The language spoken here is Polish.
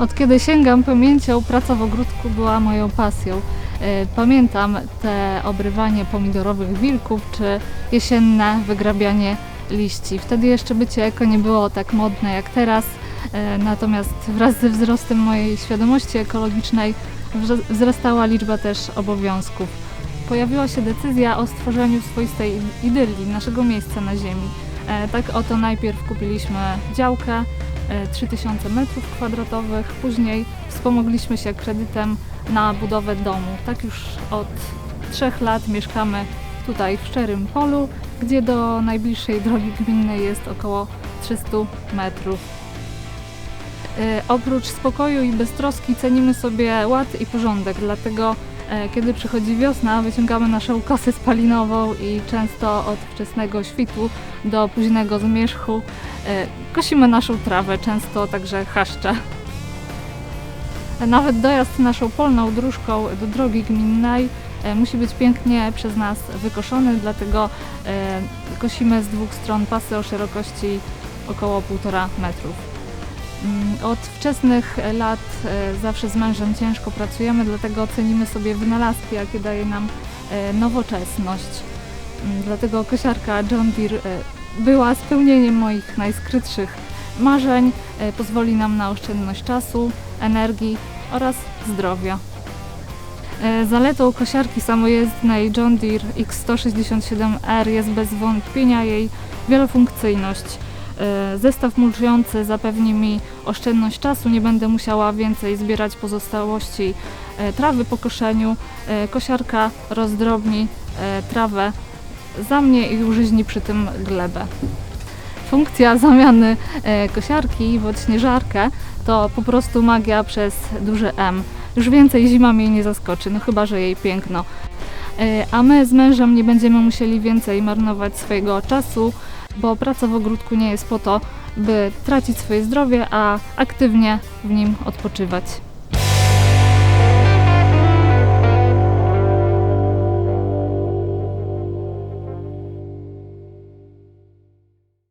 Od kiedy sięgam pamięcią, praca w ogródku była moją pasją. E, Pamiętam te obrywanie pomidorowych wilków, czy jesienne wygrabianie liści. Wtedy jeszcze bycie eko nie było tak modne jak teraz, e, natomiast wraz ze wzrostem mojej świadomości ekologicznej wzrastała liczba też obowiązków. Pojawiła się decyzja o stworzeniu swoistej idylii, naszego miejsca na ziemi. E, Tak oto najpierw kupiliśmy działkę, 3000 m2, później wspomogliśmy się kredytem na budowę domu. Tak już od trzech lat mieszkamy tutaj w Szczerym Polu, gdzie do najbliższej drogi gminnej jest około 300 metrów. E, Oprócz spokoju i beztroski cenimy sobie ład i porządek, dlatego e, kiedy przychodzi wiosna, wyciągamy naszą kosę spalinową i często od wczesnego świtu do późnego zmierzchu e, kosimy naszą trawę, często także chaszcze. Nawet dojazd naszą polną dróżką do drogi gminnej e, musi być pięknie przez nas wykoszony, dlatego e, kosimy z dwóch stron pasy o szerokości około 1,5 metrów. Mm, Od wczesnych lat e, zawsze z mężem ciężko pracujemy, dlatego cenimy sobie wynalazki, jakie daje nam e, nowoczesność. Mm, Dlatego kosiarka John Deere e, była spełnieniem moich najskrytszych marzeń, pozwoli nam na oszczędność czasu, energii oraz zdrowia. Zaletą kosiarki samojezdnej John Deere X167R jest bez wątpienia jej wielofunkcyjność. E, Zestaw mulczujący zapewni mi oszczędność czasu, nie będę musiała więcej zbierać pozostałości e, trawy po koszeniu. E, Kosiarka rozdrobni trawę za mnie i użyźni przy tym glebę. Funkcja zamiany kosiarki w odśnieżarkę to po prostu magia przez duże M. Już więcej zima mnie nie zaskoczy, no chyba, że jej piękno. A my z mężem nie będziemy musieli więcej marnować swojego czasu, bo praca w ogródku nie jest po to, by tracić swoje zdrowie, a aktywnie w nim odpoczywać.